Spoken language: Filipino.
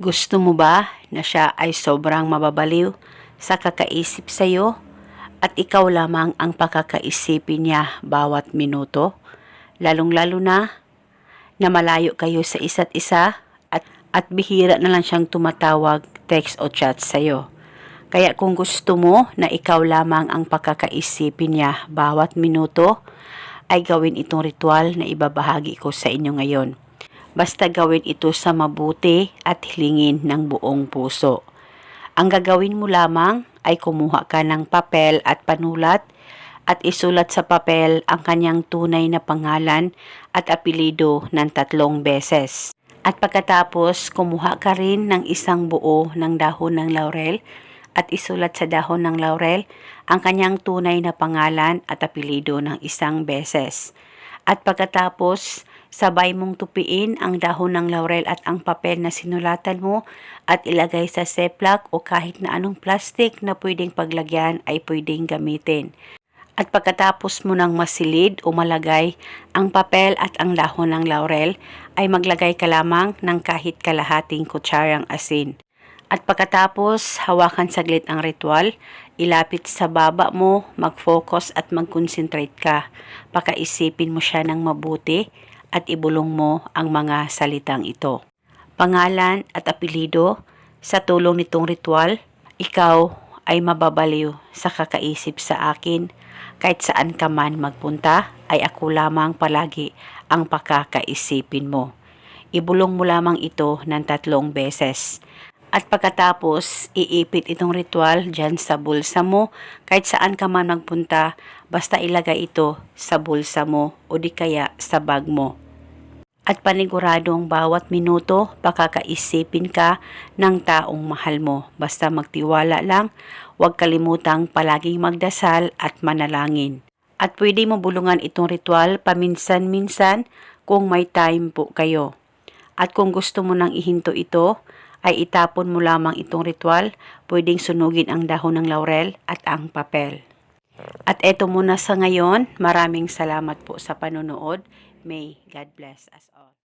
Gusto mo ba na siya ay sobrang mababaliw sa kakaisip sa'yo at ikaw lamang ang pakakaisipin niya bawat minuto? Lalong-lalo na na malayo kayo sa isa't isa at, at bihira na lang siyang tumatawag, text o chat sa'yo. Kaya kung gusto mo na ikaw lamang ang pakakaisipin niya bawat minuto, ay gawin itong ritual na ibabahagi ko sa inyo ngayon. Basta gawin ito sa mabuti at hilingin ng buong puso. Ang gagawin mo lamang ay kumuha ka ng papel at panulat at isulat sa papel ang kanyang tunay na pangalan at apelido ng tatlong beses. At pagkatapos, kumuha ka rin ng isang buo ng dahon ng laurel at isulat sa dahon ng laurel ang kanyang tunay na pangalan at apelido ng isang beses. At pagkatapos, sabay mong tupiin ang dahon ng laurel at ang papel na sinulatan mo at ilagay sa Ziploc o kahit na anong plastic na pwedeng paglagyan ay pwedeng gamitin. At pagkatapos mo ng masilid o malagay ang papel at ang dahon ng laurel, ay maglagay ka lamang ng kahit kalahating kutsarang asin. At pagkatapos, hawakan saglit ang ritual, ilapit sa baba mo, mag-focus at mag-concentrate ka. Pakaisipin mo siya ng mabuti at ibulong mo ang mga salitang ito. Pangalan at apelido, sa tulong nitong ritual, ikaw ay mababaliw sa kakaisip sa akin. Kahit saan ka man magpunta, ay ako lamang palagi ang pakakaisipin mo. Ibulong mo lamang ito ng tatlong beses. At pagkatapos, iipit itong ritual dyan sa bulsa mo. Kahit saan ka man magpunta, basta ilagay ito sa bulsa mo o di kaya sa bag mo. At paniguradong bawat minuto, pakakaisipin ka ng taong mahal mo. Basta magtiwala lang, huwag kalimutang palaging magdasal at manalangin. At pwede mo bulungan itong ritual paminsan-minsan kung may time po kayo. At kung gusto mo nang ihinto ito, ay itapon mo lamang itong ritual, pwedeng sunugin ang dahon ng laurel at ang papel. At eto muna sa ngayon, maraming salamat po sa panonood. May God bless us all.